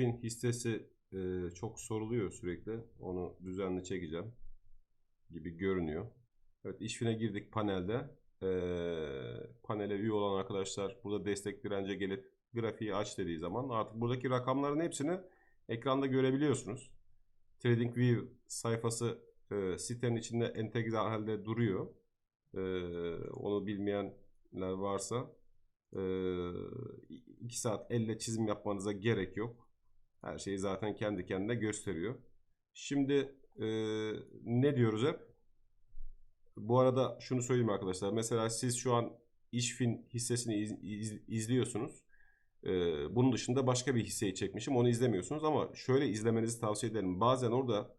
3000 hissesi e, çok soruluyor sürekli. Onu düzenli çekeceğim gibi görünüyor. Evet işfine girdik panelde. E, panele üye olan arkadaşlar burada destek dirence gelip grafiği aç dediği zaman artık buradaki rakamların hepsini ekranda görebiliyorsunuz. TradingView sayfası e, sitenin içinde entegre halde duruyor. E, onu bilmeyenler varsa 2 e, saat elle çizim yapmanıza gerek yok. Her şeyi zaten kendi kendine gösteriyor. Şimdi e, ne diyoruz hep? Bu arada şunu söyleyeyim arkadaşlar. Mesela siz şu an İşfin hissesini iz- iz- izliyorsunuz. E, bunun dışında başka bir hisseyi çekmişim. Onu izlemiyorsunuz ama şöyle izlemenizi tavsiye ederim. Bazen orada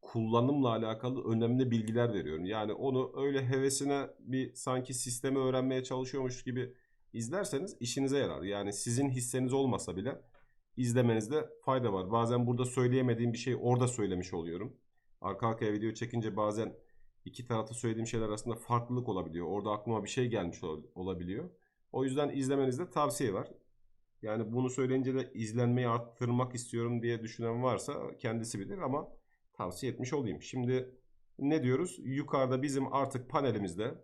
kullanımla alakalı önemli bilgiler veriyorum. Yani onu öyle hevesine bir sanki sistemi öğrenmeye çalışıyormuş gibi izlerseniz işinize yarar. Yani sizin hisseniz olmasa bile izlemenizde fayda var. Bazen burada söyleyemediğim bir şeyi orada söylemiş oluyorum. Arka arkaya video çekince bazen iki tarafta söylediğim şeyler arasında farklılık olabiliyor. Orada aklıma bir şey gelmiş ol- olabiliyor. O yüzden izlemenizde tavsiye var. Yani bunu söyleyince de izlenmeyi arttırmak istiyorum diye düşünen varsa kendisi bilir ama tavsiye etmiş olayım. Şimdi ne diyoruz? Yukarıda bizim artık panelimizde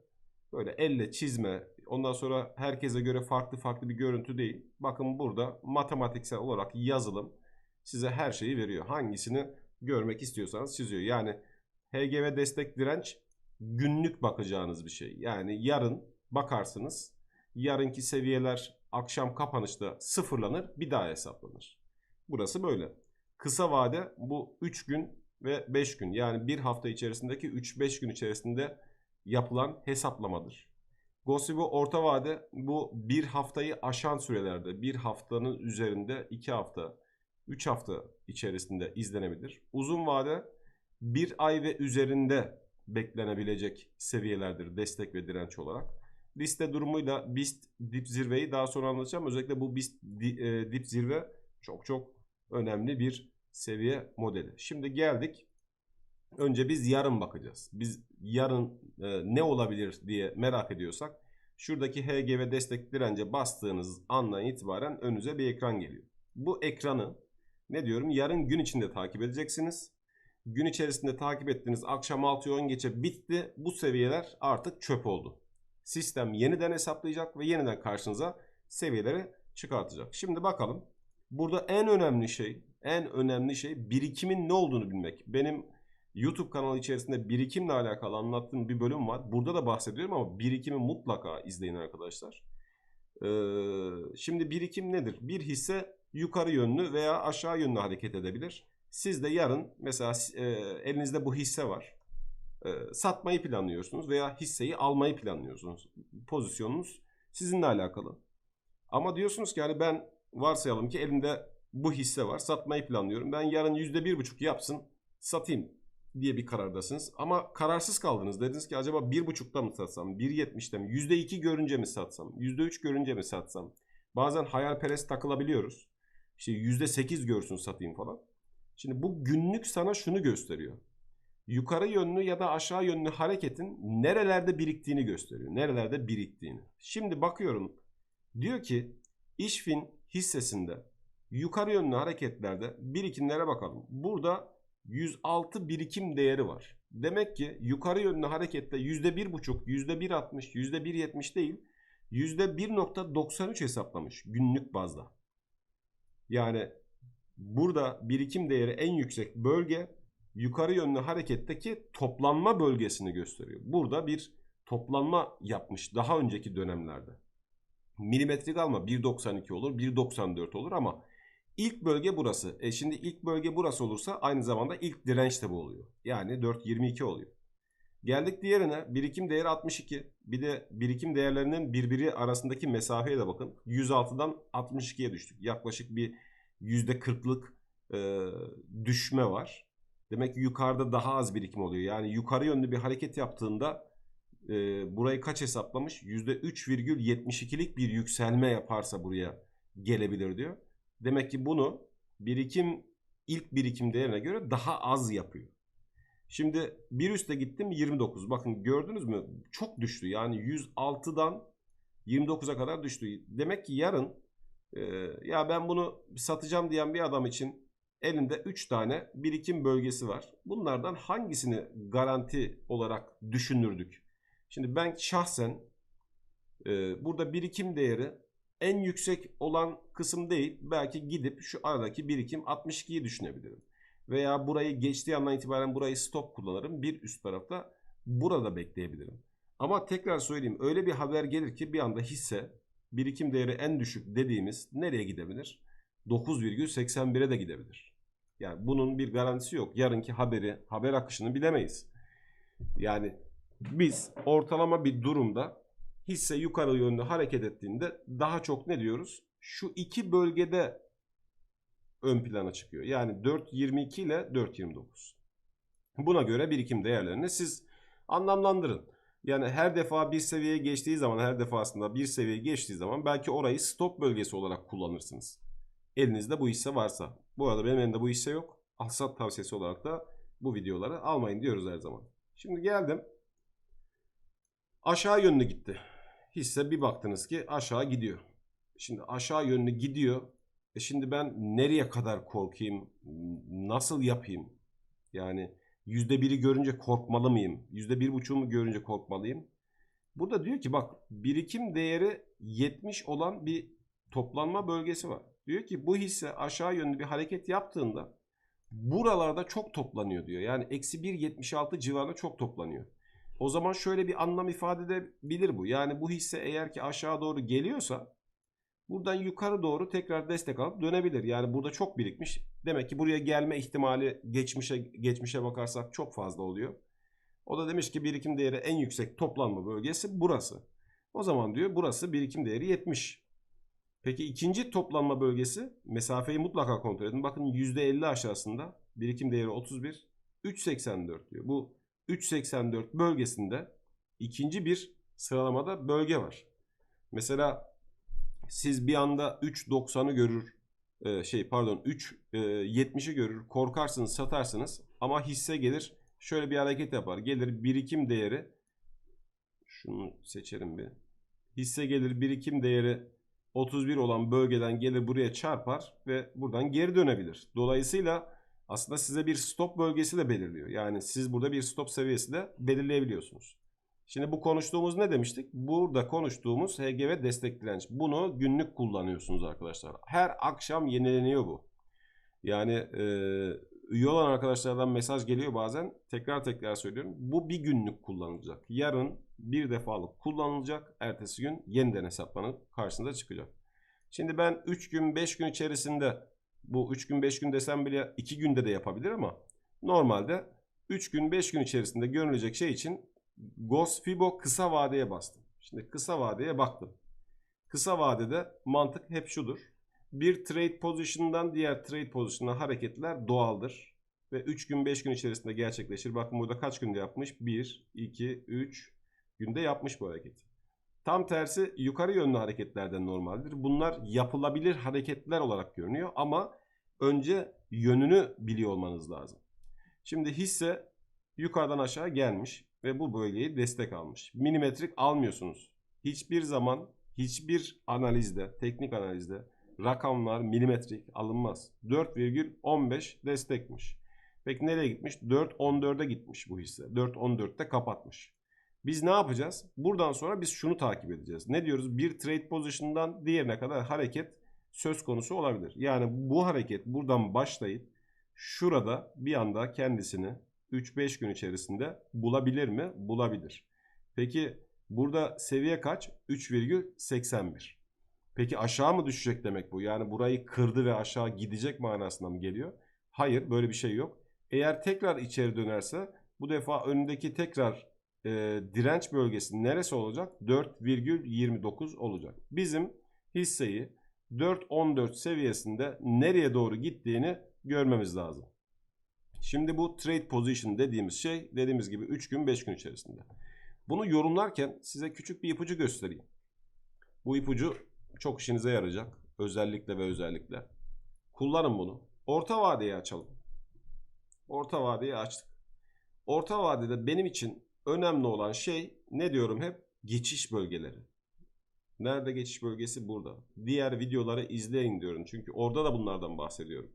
böyle elle çizme, ondan sonra herkese göre farklı farklı bir görüntü değil. Bakın burada matematiksel olarak yazılım size her şeyi veriyor. Hangisini görmek istiyorsanız çiziyor. Yani HGV destek direnç günlük bakacağınız bir şey. Yani yarın bakarsınız. Yarınki seviyeler akşam kapanışta sıfırlanır, bir daha hesaplanır. Burası böyle. Kısa vade bu 3 gün ve 5 gün yani bir hafta içerisindeki 3-5 gün içerisinde yapılan hesaplamadır. Gosibo orta vade bu bir haftayı aşan sürelerde bir haftanın üzerinde 2 hafta 3 hafta içerisinde izlenebilir. Uzun vade bir ay ve üzerinde beklenebilecek seviyelerdir destek ve direnç olarak. Liste durumuyla BIST dip zirveyi daha sonra anlatacağım. Özellikle bu BIST e, dip zirve çok çok önemli bir seviye modeli. Şimdi geldik. Önce biz yarın bakacağız. Biz yarın e, ne olabilir diye merak ediyorsak şuradaki HG ve destek dirence bastığınız andan itibaren önünüze bir ekran geliyor. Bu ekranı ne diyorum yarın gün içinde takip edeceksiniz. Gün içerisinde takip ettiğiniz akşam 6'ya 10 geçe bitti. Bu seviyeler artık çöp oldu. Sistem yeniden hesaplayacak ve yeniden karşınıza seviyeleri çıkartacak. Şimdi bakalım. Burada en önemli şey, en önemli şey birikimin ne olduğunu bilmek. Benim YouTube kanalı içerisinde birikimle alakalı anlattığım bir bölüm var. Burada da bahsediyorum ama birikimi mutlaka izleyin arkadaşlar. Ee, şimdi birikim nedir? Bir hisse yukarı yönlü veya aşağı yönlü hareket edebilir. Siz de yarın mesela e, elinizde bu hisse var. E, satmayı planlıyorsunuz veya hisseyi almayı planlıyorsunuz. Pozisyonunuz sizinle alakalı. Ama diyorsunuz ki yani ben varsayalım ki elimde bu hisse var. Satmayı planlıyorum. Ben yarın %1,5 yapsın satayım diye bir karardasınız. Ama kararsız kaldınız. Dediniz ki acaba 1.5'ta mı satsam? 1.70'te mi? %2 görünce mi satsam? %3 görünce mi satsam? Bazen hayalperest takılabiliyoruz. İşte %8 görsün satayım falan. Şimdi bu günlük sana şunu gösteriyor. Yukarı yönlü ya da aşağı yönlü hareketin nerelerde biriktiğini gösteriyor. Nerelerde biriktiğini. Şimdi bakıyorum. Diyor ki İşfin hissesinde yukarı yönlü hareketlerde birikimlere bakalım. Burada 106 birikim değeri var. Demek ki yukarı yönlü harekette %1.5, %1.60, %1.70 değil %1.93 hesaplamış günlük bazda. Yani burada birikim değeri en yüksek bölge yukarı yönlü hareketteki toplanma bölgesini gösteriyor. Burada bir toplanma yapmış daha önceki dönemlerde. Milimetrik alma 1.92 olur, 1.94 olur ama ilk bölge burası. E şimdi ilk bölge burası olursa aynı zamanda ilk direnç de bu oluyor. Yani 4.22 oluyor. Geldik diğerine birikim değeri 62. Bir de birikim değerlerinin birbiri arasındaki mesafeye de bakın. 106'dan 62'ye düştük. Yaklaşık bir %40'lık e, düşme var. Demek ki yukarıda daha az birikim oluyor. Yani yukarı yönlü bir hareket yaptığında e, burayı kaç hesaplamış? %3,72'lik bir yükselme yaparsa buraya gelebilir diyor. Demek ki bunu birikim ilk birikim değerine göre daha az yapıyor. Şimdi bir üste gittim 29. Bakın gördünüz mü? Çok düştü. Yani 106'dan 29'a kadar düştü. Demek ki yarın e, ya ben bunu satacağım diyen bir adam için elinde 3 tane birikim bölgesi var. Bunlardan hangisini garanti olarak düşünürdük? Şimdi ben şahsen e, burada birikim değeri en yüksek olan kısım değil. Belki gidip şu aradaki birikim 62'yi düşünebilirim. Veya burayı geçtiği andan itibaren burayı stop kullanırım. Bir üst tarafta burada bekleyebilirim. Ama tekrar söyleyeyim öyle bir haber gelir ki bir anda hisse birikim değeri en düşük dediğimiz nereye gidebilir? 9,81'e de gidebilir. Yani bunun bir garantisi yok. Yarınki haberi, haber akışını bilemeyiz. Yani biz ortalama bir durumda hisse yukarı yönlü hareket ettiğinde daha çok ne diyoruz? Şu iki bölgede ön plana çıkıyor. Yani 4.22 ile 4.29. Buna göre birikim değerlerini siz anlamlandırın. Yani her defa bir seviyeye geçtiği zaman her defasında bir seviyeye geçtiği zaman belki orayı stop bölgesi olarak kullanırsınız. Elinizde bu hisse varsa. Bu arada benim elimde bu hisse yok. Alsat tavsiyesi olarak da bu videoları almayın diyoruz her zaman. Şimdi geldim. Aşağı yönlü gitti. Hisse bir baktınız ki aşağı gidiyor. Şimdi aşağı yönlü gidiyor. E şimdi ben nereye kadar korkayım? Nasıl yapayım? Yani %1'i görünce korkmalı mıyım? %1,5'u görünce korkmalıyım? Burada diyor ki bak birikim değeri 70 olan bir toplanma bölgesi var. Diyor ki bu hisse aşağı yönlü bir hareket yaptığında buralarda çok toplanıyor diyor. Yani eksi 1.76 civarında çok toplanıyor. O zaman şöyle bir anlam ifade edebilir bu. Yani bu hisse eğer ki aşağı doğru geliyorsa buradan yukarı doğru tekrar destek alıp dönebilir. Yani burada çok birikmiş. Demek ki buraya gelme ihtimali geçmişe geçmişe bakarsak çok fazla oluyor. O da demiş ki birikim değeri en yüksek toplanma bölgesi burası. O zaman diyor burası birikim değeri 70. Peki ikinci toplanma bölgesi mesafeyi mutlaka kontrol edin. Bakın %50 aşağısında birikim değeri 31. 3.84 diyor. Bu 3.84 bölgesinde ikinci bir sıralamada bölge var. Mesela siz bir anda 3.90'ı görür e, şey pardon 3.70'i görür korkarsınız satarsınız ama hisse gelir şöyle bir hareket yapar. Gelir birikim değeri şunu seçelim bir. Hisse gelir birikim değeri 31 olan bölgeden gelir buraya çarpar ve buradan geri dönebilir. Dolayısıyla aslında size bir stop bölgesi de belirliyor. Yani siz burada bir stop seviyesi de belirleyebiliyorsunuz. Şimdi bu konuştuğumuz ne demiştik? Burada konuştuğumuz HGV destek direnç. Bunu günlük kullanıyorsunuz arkadaşlar. Her akşam yenileniyor bu. Yani e, üye olan arkadaşlardan mesaj geliyor bazen. Tekrar tekrar söylüyorum. Bu bir günlük kullanılacak. Yarın bir defalık kullanılacak. Ertesi gün yeniden hesaplanıp karşınıza çıkacak. Şimdi ben 3 gün 5 gün içerisinde bu 3 gün 5 gün desem bile 2 günde de yapabilir ama normalde 3 gün 5 gün içerisinde görülecek şey için GOS Fibo kısa vadeye bastım. Şimdi kısa vadeye baktım. Kısa vadede mantık hep şudur. Bir trade position'dan diğer trade position'a hareketler doğaldır. Ve 3 gün 5 gün içerisinde gerçekleşir. Bakın burada kaç günde yapmış? 1, 2, 3 günde yapmış bu hareketi. Tam tersi yukarı yönlü hareketlerden normaldir. Bunlar yapılabilir hareketler olarak görünüyor ama önce yönünü biliyor olmanız lazım. Şimdi hisse yukarıdan aşağı gelmiş ve bu bölgeyi destek almış. Milimetrik almıyorsunuz. Hiçbir zaman hiçbir analizde, teknik analizde rakamlar milimetrik alınmaz. 4,15 destekmiş. Peki nereye gitmiş? 4.14'e gitmiş bu hisse. 4.14'te kapatmış. Biz ne yapacağız? Buradan sonra biz şunu takip edeceğiz. Ne diyoruz? Bir trade position'dan diğerine kadar hareket söz konusu olabilir. Yani bu hareket buradan başlayıp şurada bir anda kendisini 3-5 gün içerisinde bulabilir mi? Bulabilir. Peki burada seviye kaç? 3,81. Peki aşağı mı düşecek demek bu? Yani burayı kırdı ve aşağı gidecek manasına mı geliyor? Hayır böyle bir şey yok. Eğer tekrar içeri dönerse bu defa önündeki tekrar e, direnç bölgesi neresi olacak? 4,29 olacak. Bizim hisseyi 4.14 seviyesinde nereye doğru gittiğini görmemiz lazım. Şimdi bu trade position dediğimiz şey dediğimiz gibi 3 gün 5 gün içerisinde. Bunu yorumlarken size küçük bir ipucu göstereyim. Bu ipucu çok işinize yarayacak. Özellikle ve özellikle. Kullanın bunu. Orta vadeyi açalım. Orta vadeyi açtık. Orta vadede benim için önemli olan şey ne diyorum hep? Geçiş bölgeleri. Nerede geçiş bölgesi? Burada. Diğer videoları izleyin diyorum. Çünkü orada da bunlardan bahsediyorum.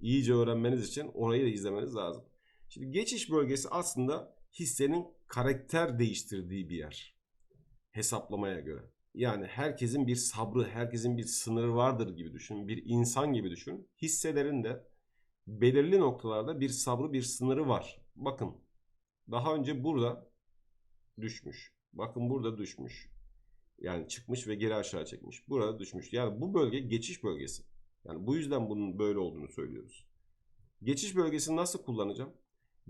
İyice öğrenmeniz için orayı da izlemeniz lazım. Şimdi geçiş bölgesi aslında hissenin karakter değiştirdiği bir yer. Hesaplamaya göre. Yani herkesin bir sabrı, herkesin bir sınırı vardır gibi düşünün. Bir insan gibi düşünün. Hisselerin de belirli noktalarda bir sabrı, bir sınırı var. Bakın daha önce burada düşmüş. Bakın burada düşmüş. Yani çıkmış ve geri aşağı çekmiş. Burada düşmüş. Yani bu bölge geçiş bölgesi. Yani bu yüzden bunun böyle olduğunu söylüyoruz. Geçiş bölgesini nasıl kullanacağım?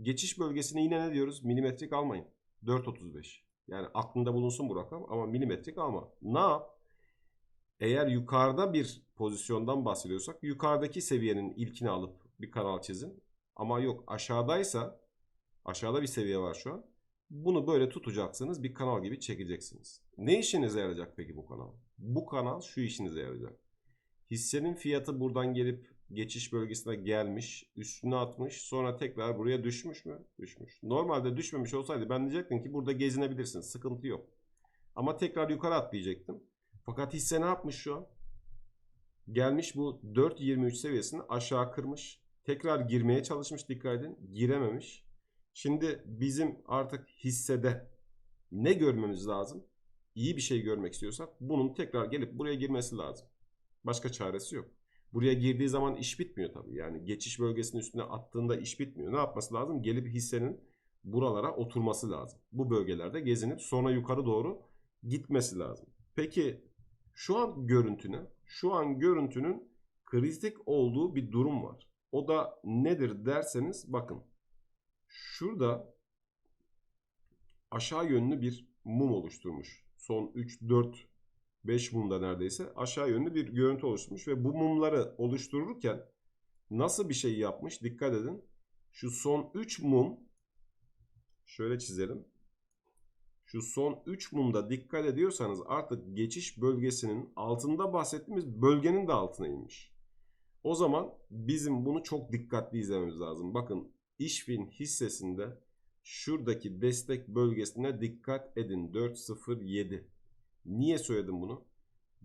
Geçiş bölgesini yine ne diyoruz? Milimetrik almayın. 4.35. Yani aklında bulunsun bu rakam ama milimetrik alma. Ne yap? Eğer yukarıda bir pozisyondan bahsediyorsak yukarıdaki seviyenin ilkini alıp bir kanal çizin. Ama yok aşağıdaysa aşağıda bir seviye var şu an. Bunu böyle tutacaksınız bir kanal gibi çekeceksiniz. Ne işinize yarayacak peki bu kanal? Bu kanal şu işinize yarayacak. Hissenin fiyatı buradan gelip geçiş bölgesine gelmiş, üstüne atmış, sonra tekrar buraya düşmüş mü? Düşmüş. Normalde düşmemiş olsaydı ben diyecektim ki burada gezinebilirsin, sıkıntı yok. Ama tekrar yukarı atlayacaktım. Fakat hisse ne yapmış şu an? Gelmiş bu 4.23 seviyesini aşağı kırmış. Tekrar girmeye çalışmış dikkat edin. Girememiş. Şimdi bizim artık hissede ne görmemiz lazım? İyi bir şey görmek istiyorsak bunun tekrar gelip buraya girmesi lazım. Başka çaresi yok. Buraya girdiği zaman iş bitmiyor tabii. Yani geçiş bölgesinin üstüne attığında iş bitmiyor. Ne yapması lazım? Gelip hissenin buralara oturması lazım. Bu bölgelerde gezinip sonra yukarı doğru gitmesi lazım. Peki şu an görüntüne, şu an görüntünün kritik olduğu bir durum var. O da nedir derseniz bakın. Şurada aşağı yönlü bir mum oluşturmuş. Son 3 4 5 mumda neredeyse aşağı yönlü bir görüntü oluşturmuş ve bu mumları oluştururken nasıl bir şey yapmış dikkat edin. Şu son 3 mum şöyle çizelim. Şu son 3 mumda dikkat ediyorsanız artık geçiş bölgesinin altında bahsettiğimiz bölgenin de altına inmiş. O zaman bizim bunu çok dikkatli izlememiz lazım. Bakın İşfin hissesinde şuradaki destek bölgesine dikkat edin. 407. Niye söyledim bunu?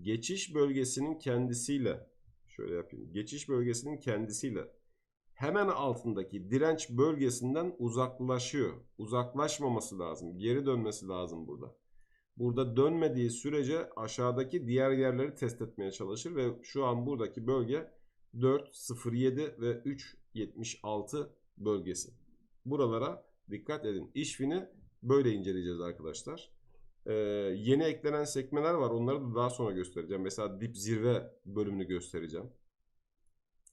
Geçiş bölgesinin kendisiyle şöyle yapayım. Geçiş bölgesinin kendisiyle hemen altındaki direnç bölgesinden uzaklaşıyor. Uzaklaşmaması lazım. Geri dönmesi lazım burada. Burada dönmediği sürece aşağıdaki diğer yerleri test etmeye çalışır ve şu an buradaki bölge 4.07 ve 3.76 bölgesi. Buralara dikkat edin. İşfini böyle inceleyeceğiz arkadaşlar. Ee, yeni eklenen sekmeler var. Onları da daha sonra göstereceğim. Mesela dip zirve bölümünü göstereceğim.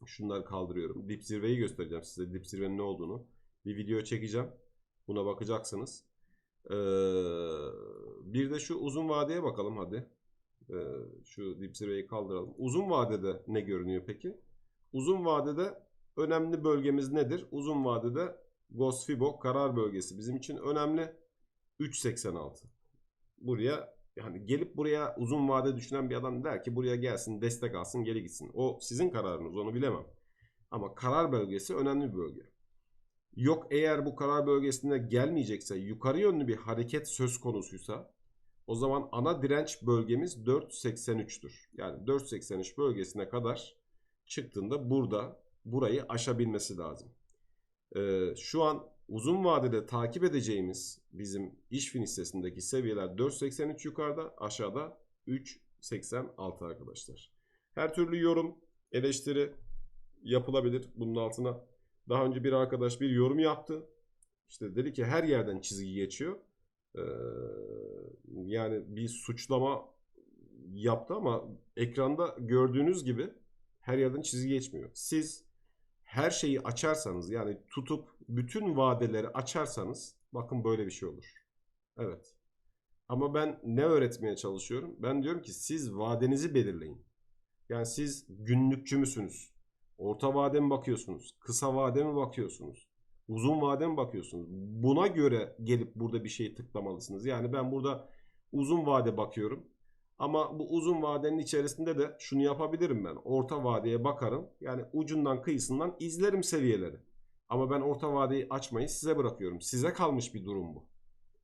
Şunları kaldırıyorum. Dip zirveyi göstereceğim size. Dip zirvenin ne olduğunu. Bir video çekeceğim. Buna bakacaksınız. Ee, bir de şu uzun vadeye bakalım hadi. Ee, şu dip zirveyi kaldıralım. Uzun vadede ne görünüyor peki? Uzun vadede önemli bölgemiz nedir? Uzun vadede Gosfibo karar bölgesi bizim için önemli. 3.86. Buraya yani gelip buraya uzun vade düşünen bir adam der ki buraya gelsin destek alsın geri gitsin. O sizin kararınız onu bilemem. Ama karar bölgesi önemli bir bölge. Yok eğer bu karar bölgesinde gelmeyecekse yukarı yönlü bir hareket söz konusuysa o zaman ana direnç bölgemiz 4.83'tür. Yani 4.83 bölgesine kadar çıktığında burada burayı aşabilmesi lazım. Ee, şu an uzun vadede takip edeceğimiz bizim işfin hissesindeki seviyeler 4.83 yukarıda aşağıda 3.86 arkadaşlar. Her türlü yorum, eleştiri yapılabilir bunun altına. Daha önce bir arkadaş bir yorum yaptı. İşte dedi ki her yerden çizgi geçiyor. Ee, yani bir suçlama yaptı ama ekranda gördüğünüz gibi her yerden çizgi geçmiyor. Siz her şeyi açarsanız yani tutup bütün vadeleri açarsanız bakın böyle bir şey olur. Evet. Ama ben ne öğretmeye çalışıyorum? Ben diyorum ki siz vadenizi belirleyin. Yani siz günlükçü müsünüz? Orta vade mi bakıyorsunuz? Kısa vade mi bakıyorsunuz? Uzun vade mi bakıyorsunuz? Buna göre gelip burada bir şey tıklamalısınız. Yani ben burada uzun vade bakıyorum. Ama bu uzun vadenin içerisinde de şunu yapabilirim ben. Orta vadeye bakarım. Yani ucundan kıyısından izlerim seviyeleri. Ama ben orta vadeyi açmayı size bırakıyorum. Size kalmış bir durum bu.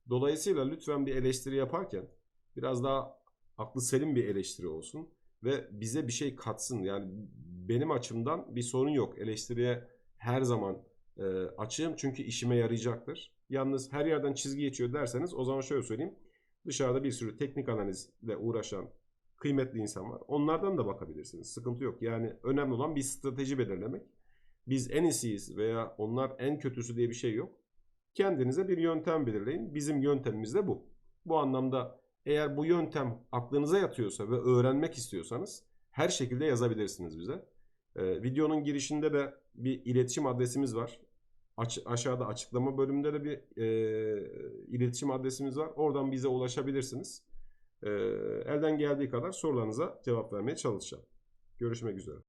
Dolayısıyla lütfen bir eleştiri yaparken biraz daha aklı selim bir eleştiri olsun ve bize bir şey katsın. Yani benim açımdan bir sorun yok. Eleştiriye her zaman e, açığım çünkü işime yarayacaktır. Yalnız her yerden çizgi geçiyor derseniz o zaman şöyle söyleyeyim. Dışarıda bir sürü teknik analizle uğraşan kıymetli insan var. Onlardan da bakabilirsiniz. Sıkıntı yok. Yani önemli olan bir strateji belirlemek. Biz en iyisiyiz veya onlar en kötüsü diye bir şey yok. Kendinize bir yöntem belirleyin. Bizim yöntemimiz de bu. Bu anlamda eğer bu yöntem aklınıza yatıyorsa ve öğrenmek istiyorsanız her şekilde yazabilirsiniz bize. Ee, videonun girişinde de bir iletişim adresimiz var. Aç- aşağıda açıklama bölümünde de bir e, iletişim adresimiz var. Oradan bize ulaşabilirsiniz. Ee, elden geldiği kadar sorularınıza cevap vermeye çalışacağım. Görüşmek üzere.